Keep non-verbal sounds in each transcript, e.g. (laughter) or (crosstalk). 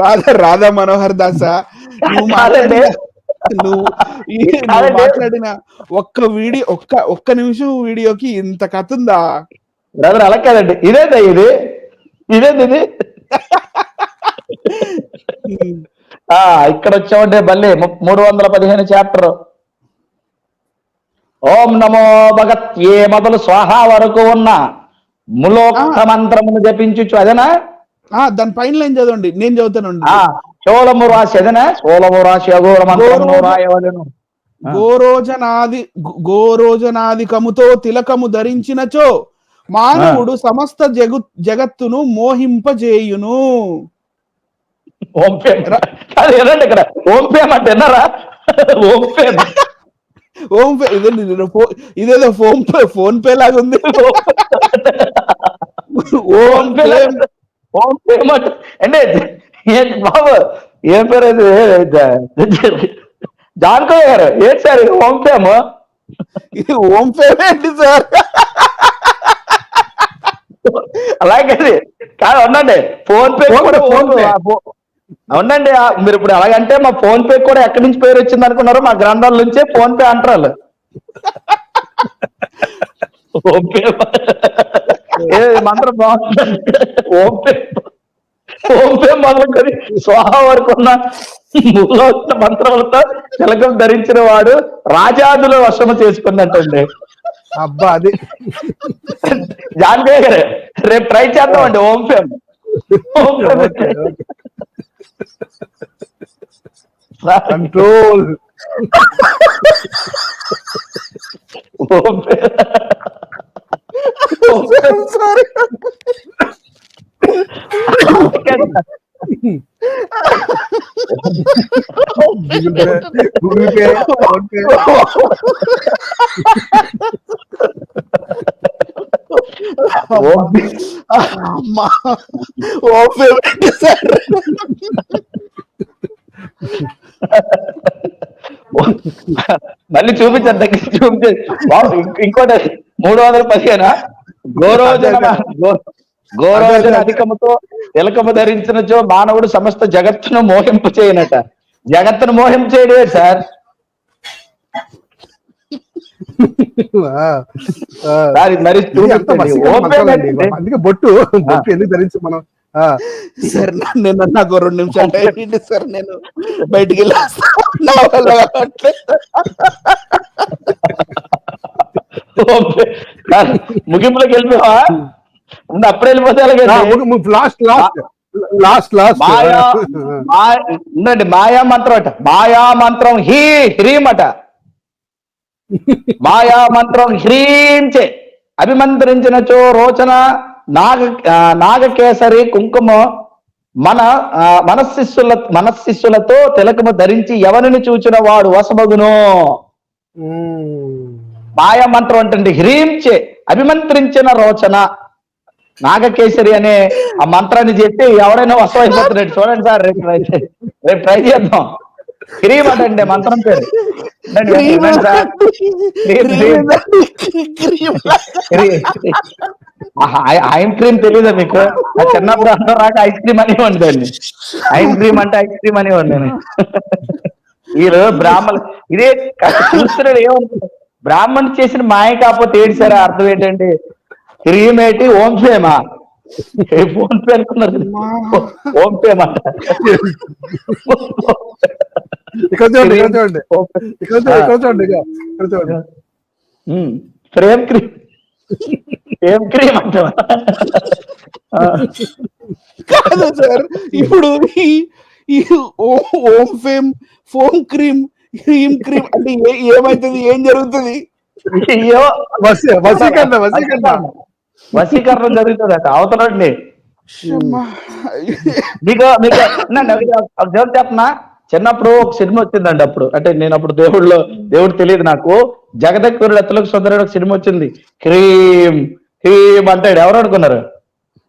రాధా రాధా మనోహర్ దాస నువ్వు మాట్లాడిన నువ్వు. మాట్లాడిన ఒక్క వీడియో ఒక్క ఒక్క నిమిషం వీడియోకి ఇంత కథ ఉందా? బ్రదర్ అలా కాదండి. ఇదేందా ఇది? ఇదేంది ఇది? ఆ ఇక్కడ వచ్చామంటే మళ్ళీ ము- మూడు వందల పదిహేను చాప్టర్ ఓం నమో భగత్ ఏ మొదలు స్వాహ వరకు ఉన్న ములోక్త మంత్రమును జపించుచు అదేనా? దాని పైన లైన్ చదవండి? నేను చదువుతానండి. చోళము రాశి అదేనా చోళము రాశి. గోరోజనాది గు- గోరోజనాదికముతో తిలకము ధరించినచో మానవుడు సమస్త జగు జగత్తును మోహింపజేయును. ఇక్కడ. అంటే ఓం పే ఇది ఇదేదో ఫోన్ పే ఫోన్ పే లాగా ఉంది ఓం పేమ్. ఓం పేమ్ అంటే బాబు? ఏం పేరు అది? గారు. ఏంటి సార్ ఇది? ఓం పేమ్ ఇది ఓం పేమ్ ఏంటి సార్? అలాగే కాదు ఉండండి. ఫోన్ పే కూడా ఫోన్ పే. అవునండి మీరు ఇప్పుడు అలాగంటే మా ఫోన్ పే కూడా ఎక్కడి నుంచి పేరు వచ్చింది అనుకున్నారు మా గ్రంథాల నుంచే ఫోన్ పే అంటారు. (laughs) ఓం పే ఏ మంత్రం బాగుంది. ఓం పే ఓం పే మొదలుకొని స్వాహ వరకు ఉన్న మూలవచ్చిన మంత్రములతో తిలకం ధరించిన వాడు రాజాదుల వశము చేసుకున్నట్టండి. అబ్బా అది. జాన్కయ్య గారు రేపు ట్రై చేద్దామండి ఓం ఓకే. కంట్రోల్. ఓం పేమ్ ఓం పేమ్ sorry Google Pay PhonePe sir మళ్ళీ చూపించండి దగ్గర ఇంక- ఇంకోటి మూడు వందల పదిహేనా? గోరోజన గో- గోరోజన అధికముతో తిలకము ధరించినచో మానవుడు సమస్త జగత్తును మోహింపు చేయనట జగత్తును మోహింపు చేయడమే సార్. అందుకే బొట్టు బొట్టు ఎందుకు ధరించి మనం? సార్ నేను నాకు రెండు నిమిషాలు టైం సార్ నేను బయటికి ముగింపులోకి వెళ్ళిపోవా అప్పుడే వెళ్ళిపోతే లాస్ట్ లాస్ట్. లాస్ట్ లాస్ట్ మాయా (laughs) ఉండండి మాయా మంత్రం అట. మాయా మంత్రం హీ హ్రీం అట. మాయా మంత్రం హ్రీం చే. అభిమంత్రించినచో రోచన నాగ నాగకేసరి కుంకుమ మన మనశిష్యుల మనశిష్యులతో తిలకము ధరించి ఎవరిని చూచిన వాడు వసమగును మాయా మంత్రం అంటే హ్రీం చే. అభిమంత్రించిన రోచన నాగకేసరి అనే ఆ మంత్రాన్ని చెప్పి ఎవరైనా వసమైపోతున్నాడు చూడండి సార్ రేపు రేపు ట్రై చేద్దాం. హ్రీం అంటే మంత్రం పేరు. Cream. Cream, cream. Cream cream. Ice cream తెలీదా మీకు? చిన్నప్పుడు అందరూ రాక ఐస్ క్రీమ్ అని దాన్ని ఐస్ క్రీమ్ అంటే ఐస్ క్రీమ్ అని నేను వీళ్ళు బ్రాహ్మణులు ఇదే చూస్తున్నాడు ఏమనుకుంటారు బ్రాహ్మణ్ చేసిన మాయ కాకపోతే సార్? అర్థం ఏంటండి? క్రీమ్ ఏంటి ఓం ఫేమా ఏ ఫోన్ పే అనుకున్నారు ఓం ఫేమ్ అంట ఇక్కడ చూడండి. ఇక్కడ చూడండి ఇక్కడ చూడండి ఇక్కడ చూడండి. ప్రేమ్ క్రీమ్. ప్రేమ్ క్రీమ్ అంట కాదు సార్ ఇప్పుడు ఈ ఓ- ఫేమ్ ఫోన్ క్రీమ్ క్రీమ్ క్రీమ్ అంటే ఏ- ఏమైతుంది ఏం జరుగుతుంది? వసీకరణ వసీకరణ. వశీకరణం జరుగుతుందట అవతలండి. మీకు మీకు ఒక- జోక్ చెప్పనా? చిన్నప్పుడు ఒక సినిమా వచ్చిందండి అప్పుడు. అంటే నేను అప్పుడు దేవుళ్ళు దేవుడు తెలియదు నాకు. జగదక్కురుడు ఎత్తులకు సుందరుడు ఒక సినిమా వచ్చింది. క్రీమ్ క్రీమ్ అంటాడు. ఎవరు అనుకున్నారు?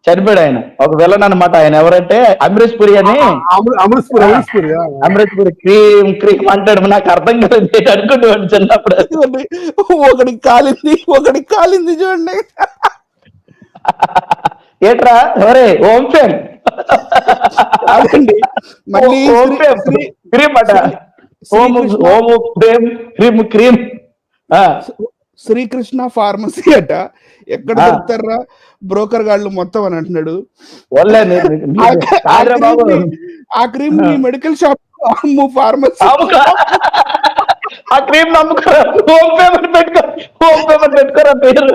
చనిపోయాడు ఆయన. ఒక విలన్ అన్నమాట ఆయన. ఎవరంటే అమరీష్ పురి అని. అమరీష్ పురి క్రీమ్ క్రీమ్ అంటాడు. నాకు అర్థం కాలేదు. ఏంటి అనుకుంటున్నాను చిన్నప్పుడు. ఒకడికి కాలింది ఒకడికి కాలింది చూడండి. (laughs) ఏట్రా? ఎవరే? ఓం ఫేమ్. మళ్ళీ ఓం క్రీమ్ అట ఓం ఓం క్రీమ్ క్రీమ్ శ్రీకృష్ణ ఫార్మసీ అట. ఎక్కడ. దొరుకుతారా? బ్రోకర్ గాళ్ళు మొత్తం అని అంటున్నాడు. ఆ. క్రీమ్ ని- మెడికల్ షాప్ అమ్ము ఫార్మసీ. ఆ క్రీమ్ నమ్ముకోరా? ఓం పేమెంట్ పెట్టుకో ఓం పేమెంట్ పెట్టుకోరా పేరు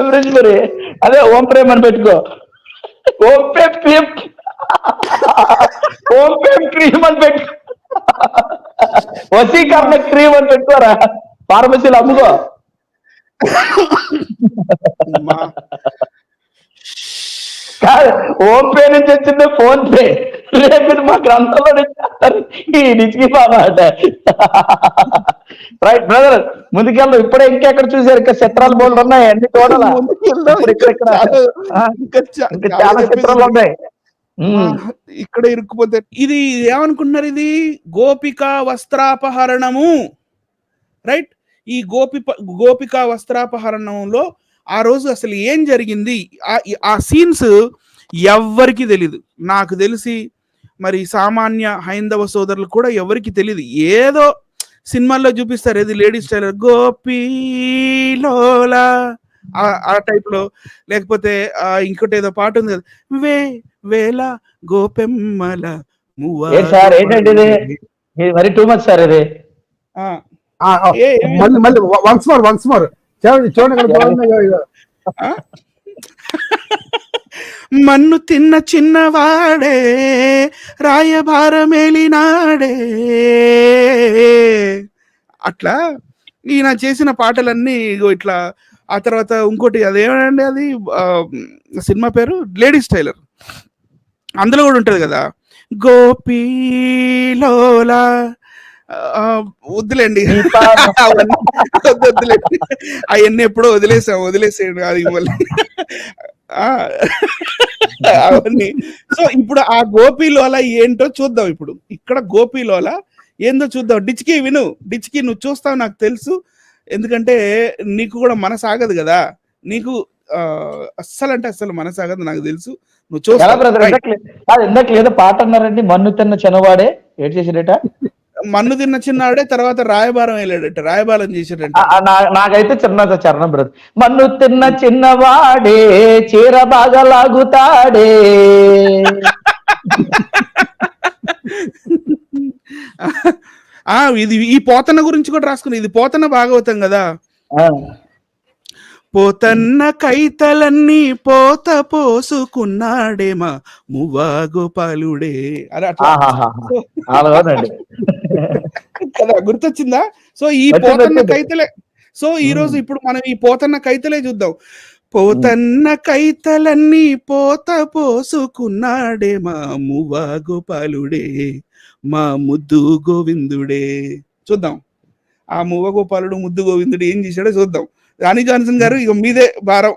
ఎవరేజ్ మరి అదే ఓం ప్రేమ్ అని పెట్టుకో. ఓం ప్రేమ్ క్రీమ్. ఓం ప్రేమ్ క్రీమ్ అని పెట్టుకో. వసీకరణ క్రీమ్ అని పెట్టుకోరా. ఫార్మసీలో అమ్ముకో. కాదు ఓం పే నుంచి వచ్చింది ఫోన్ పే రేపు మా గ్రంథంలో నుంచి ఈ బాబా అంట రైట్ బ్రదర్ ముందుకెళ్దాం. ఇప్పుడే ఇంకెక్కడ చూసారు? ఇంకా చిత్రాలు బోల్డ్ ఉన్నాయి అన్ని చూడాలా ఇంకా చాలా చిత్రాలు ఉన్నాయి. ఇక్కడ ఇరుక్కుపోతే ఇది ఏమనుకుంటున్నారు ఇది? గోపిక వస్త్రాపహరణము. రైట్ ఈ గోపి గోపిక వస్త్రాపహరణంలో ఆ రోజు అసలు ఏం జరిగింది? ఆ- ఆ సీన్స్ ఎవ్వరికి తెలీదు. నాకు తెలిసి మరి సామాన్య హైందవ సోదరులు కూడా ఎవరికి తెలియదు ఏదో సినిమాల్లో చూపిస్తారు. ఏది లేడీస్ టైలర్ గోపీలోలా ఆ- ఆ టైప్లో లేకపోతే ఇంకోటి ఏదో పాట ఉంది కదా. వే వేల గోపెమ్మల సార్ మరి టూ మచ్ సార్ ఇది. మళ్ళీ మళ్ళీ వన్స్ మోర్ వన్స్ మోర్. చూడండి చూడండి? మన్ను తిన్న చిన్నవాడే రాయభారమేలినాడే అట్లా ఈయన చేసిన పాటలన్నీ ఇగో ఇట్లా ఆ తర్వాత ఇంకోటి అదేమండి అది? సినిమా పేరు? Ladies tailor. అందులో కూడా ఉంటది కదా? గోపీలోలా వద్దులేండి. (laughs) వద్దులేండి. అవన్నీ ఎప్పుడో వదిలేసాం వదిలేసేయండి అది మళ్ళీ ఆ, అవన్నీ. సో ఇప్పుడు ఆ గోపీలోల ఏంటో చూద్దాం ఇప్పుడు. ఇక్కడ గోపీలోల ఏందో చూద్దాం. డిచ్కి విను. డిచ్కి నువ్వు చూస్తావు నాకు తెలుసు. ఎందుకంటే నీకు కూడా మనసు ఆగదు కదా. నీకు ఆ, అస్సలు అంటే అస్సలు మనసు ఆగదు నాకు తెలుసు. నువ్వు చూస్తావు. ఇందాక ఇందాక లేదో పాట అన్నారండి. మన్ను తిన్న చనువాడే. ఏడు చేసిడట మన్ను తిన్న చిన్నాడే తర్వాత రాయబారం వెళ్ళాడట రాయబారం చేసాడట నాకైతే చిన్న చరణం బ్రదర్. మన్ను తిన్న చిన్నవాడే చీర బాగా లాగుతాడే ఆ ఇది ఈ పోతన్న గురించి కూడా రాసుకుని ఇది పోతన్న భాగవతం కదా? పోతన్న కైతలన్నీ పోత పోసుకున్నాడేమా మువ్వా గోపాలుడే అలా అట్లా. (laughs) కదా గుర్తొచ్చిందా? సో ఈ పోతన్న. కైతలే సో ఈ రోజు ఇప్పుడు మనం ఈ పోతన్న కైతలే చూద్దాం. పోతన్న కైతలన్నీ పోత పోసుకున్నాడే మా మువ్వా గోపాలుడే మా ముద్దు గోవిందుడే. చూద్దాం. ఆ మువ్వ గోపాలుడు ముద్దు గోవిందుడు ఏం చేశాడో చూద్దాం. రాణి జాన్సన్ గారు ఇక మీదే భారం.